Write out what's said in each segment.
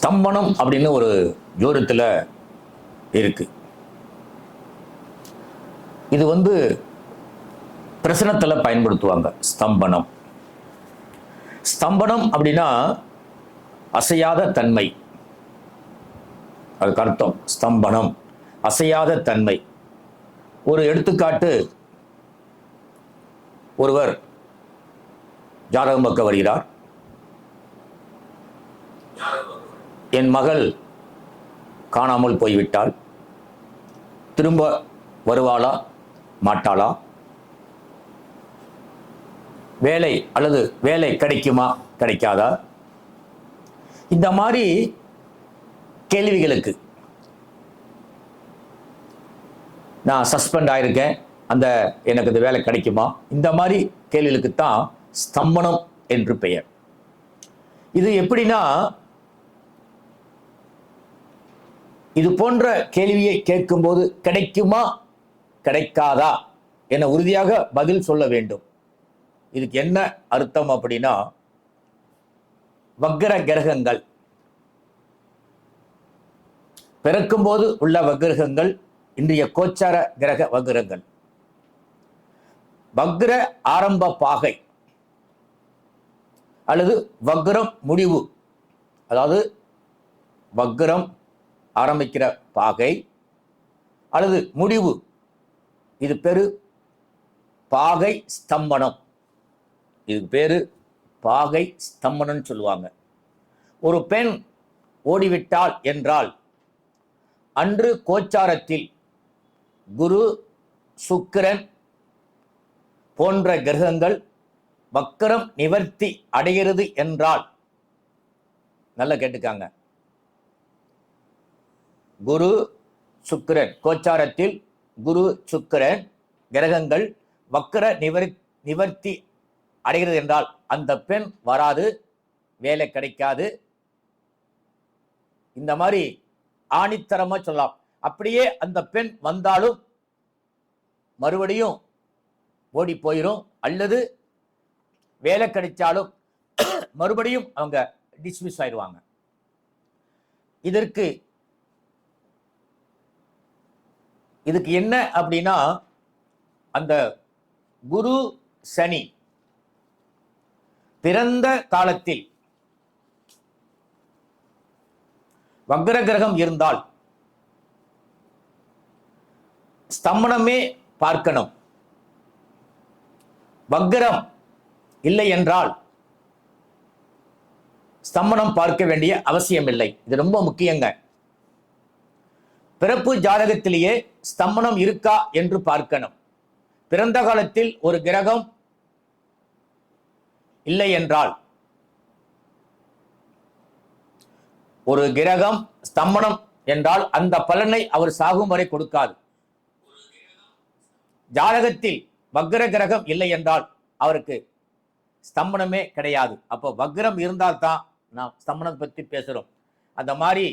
ஸ்தம்பனம் அப்படின்னு ஒரு ஜோரத்தில் இருக்கு. இது வந்து பிரசனத்தில் பயன்படுத்துவாங்க ஸ்தம்பனம். ஸ்தம்பனம் அப்படின்னா அசையாத தன்மை. அதுக்கு அர்த்தம் ஸ்தம்பனம் அசையாத தன்மை. ஒரு எடுத்துக்காட்டு ஒருவர் ஜாதகம் பார்க்க வருகிறார். என் மகள் காணாமல் போய்விட்டாள். திரும்ப வருவாளா? மாட்டாளா? வேலை அல்லது வேலை கிடைக்குமா? கிடைக்காதா? இந்த மாதிரி கேள்விகளுக்கு நான் சஸ்பெண்ட் ஆயிருக்கேன். அந்த எனக்கு இந்த வேலை கிடைக்குமா? இந்த மாதிரி கேள்விகளுக்கு தான் ஸ்தம்பனம் என்று பெயர். இது எப்படின்னா இது போன்ற கேள்வியை கேட்கும்போது கிடைக்குமா? கிடைக்காதா? என உறுதியாக பதில் சொல்ல வேண்டும். இதுக்கு என்ன அர்த்தம் அப்படின்னா வக்கர கிரகங்கள். பிறக்கும்போது உள்ள வக்கிரகங்கள் இன்றைய கோச்சார கிரக வக்கிரங்கள் வக்ர ஆரம்ப பாகை அல்லது வக்ரம் முடிவு. அதாவது வக்ரம் ஆரம்பிக்கிற பாகை அல்லது முடிவு. இது பேரு பாகை ஸ்தம்பனம். இதுக்கு பேரு பாகை ஸ்தம்பனம்னு சொல்லுவாங்க. ஒரு பெண் ஓடிவிட்டாள் என்றால் அன்று கோச்சாரத்தில் குரு சுக்கிரன் போன்ற கிரகங்கள் வக்கரம் நிவர்த்தி அடைகிறது என்றால் நல்லா கேட்டுக்காங்க. குரு சுக்கிரன். கோச்சாரத்தில் குரு சுக்கிரன் கிரகங்கள் வக்கர நிவர் நிவர்த்தி அடைகிறது என்றால் அந்த பெண் வராது வேலை கிடைக்காது. இந்த மாதிரி ஆணித்தரமா சொல்லலாம். அப்படியே அந்த பெண் வந்தாலும் மறுபடியும் ஓடி போயிடும் அல்லது வேலை கிடைச்சாலும் மறுபடியும் அவங்க டிஸ்மிஸ் ஆயிடுவாங்க. இதற்கு இதுக்கு என்ன அப்படின்னா அந்த குரு சனி பிறந்த காலத்தில் வக்ர கிரகம் இருந்தால் ஸ்தம்பனமே பார்க்கணும். வக்ரம் இல்லை என்றால் ஸ்தம்பனம் பார்க்க வேண்டிய அவசியம் இல்லை இது ரொம்ப முக்கியங்க. பிறப்பு ஜாதகத்திலேயே ஸ்தம்பனம் இருக்கா என்று பார்க்கணும். பிறந்த காலத்தில் ஒரு கிரகம் இல்லை என்றால் ஒரு கிரகம் ஸ்தம்பனம் என்றால் அந்த பலனை அவர் சாகும் வரை கொடுக்காது. ஜாதகத்தில் வக்ர கிரகம் இல்லை என்றால் அவருக்கு ஸ்தம்பனமே கிடையாது. அப்போ வக்ரம் இருந்தால் தான் நாம் ஸ்தம்பனம் பற்றி பேசுறோம் அந்த மாதிரி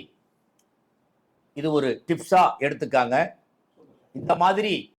இது ஒரு டிப்ஸாக எடுத்துக்காங்க. இந்த மாதிரி